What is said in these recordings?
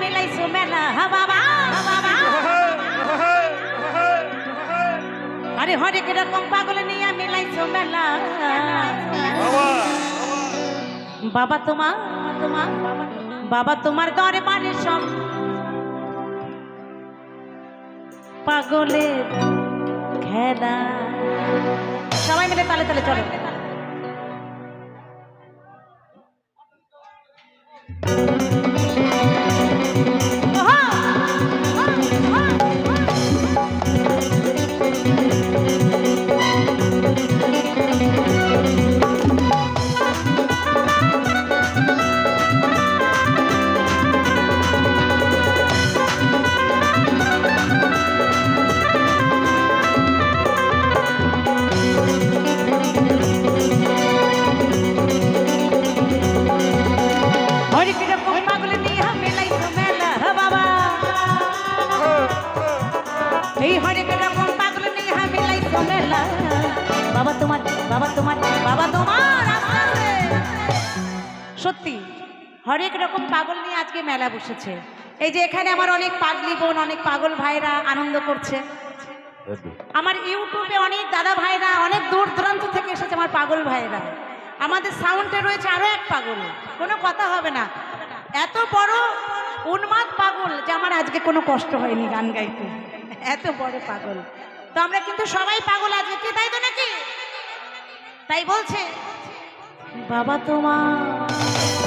মিলাইছো মেলা হা বাবা হা বাবা আরে হরেক রকম পাগল নিয়ে মিলাইছো মেলা বাবা তোমার তোমার বাবা তোমার দরবারে সব পাগলের খেলা সবাই মিলে তালে তালে চলো হরেক সত্যি, হরেক রকম পাগল নিয়ে আজকে মেলা বসেছে। এই যে এখানে আমার অনেক পাগলি বোন, অনেক পাগল ভাইরা আনন্দ করছে। আমার ইউটিউবে অনেক দাদা ভাইরা, অনেক দূর দূরান্ত থেকে এসেছে আমার পাগল ভাইরা আমাদের সাউন্ডে রয়েছে আরও এক পাগল। কোনো কথা হবে না। এত বড় উন্মাদ পাগল যে আমার আজকে কোনো কষ্ট হয়নি গান গাইতে। এত বড় পাগল। তো আমরা কিন্তু সবাই পাগল আজকে। কি, তাই তো নাকি? তাই বলছে, বাবা তোমার।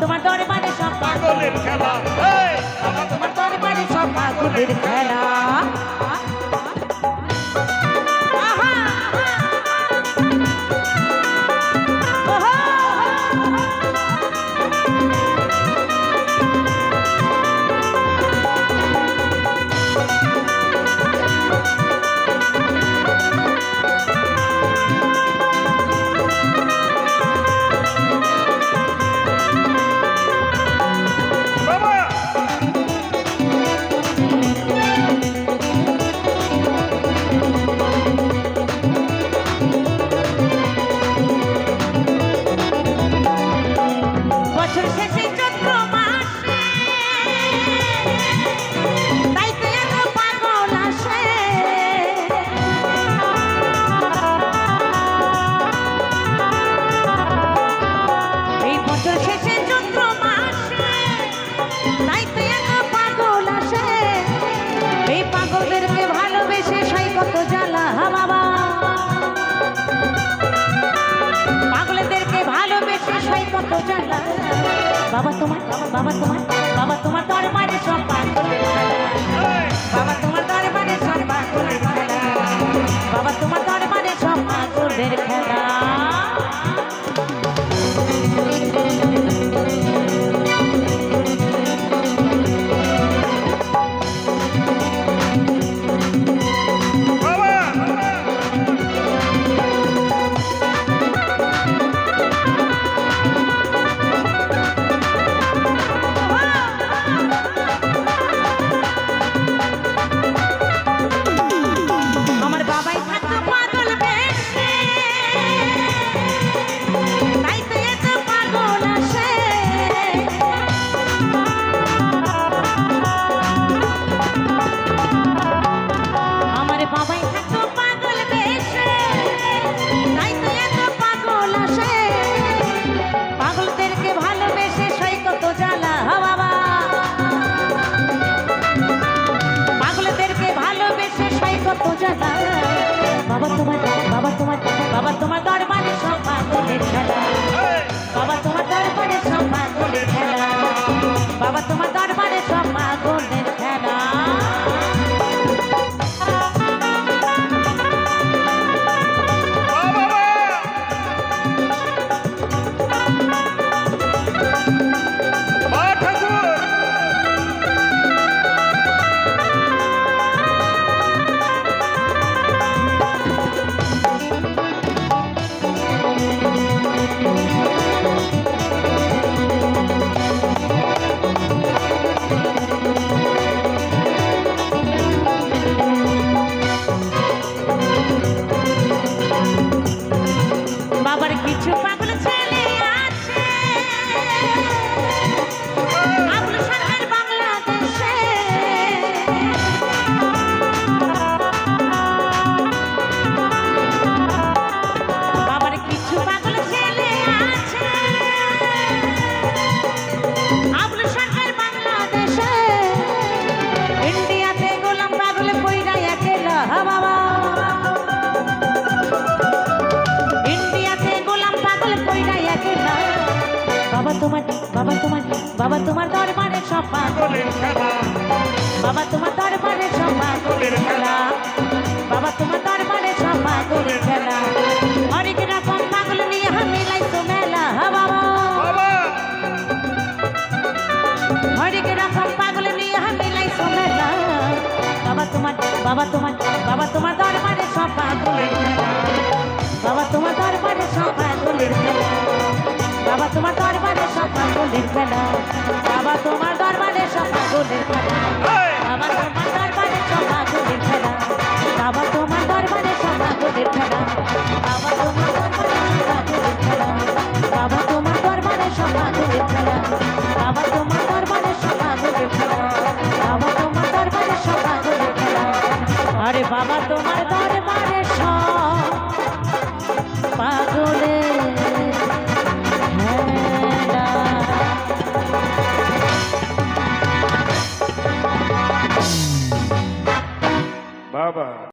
তোমার দরবারে বাবা তোমার দরবারে সব পাগল। পাগলের খেলা বাবা তোমার দরবারে সব পাগলের খেলা। বাবা তোমার দরবারে সব পাগলের খেলা। হরেক রকম পাগল নিয়ে আমি লাইছো মেলা হা বাবা? রকম পাগল নিয়ে আমি লাইছো মেলা। বাবা তোমার বাবা তোমার বাবা তোমার দরবারে সব পাগলের খেলা। বাবা তোমার দরবারে সব পাগলের খেলা। বাবা তোমার দরবারে সব না। বাবা, তোমার দরবারে সব খেলা এই বাবা, তোমার দরবারে সভা করে খেলা বাবা, তোমার দরবারে সভা করে খেলা বাবা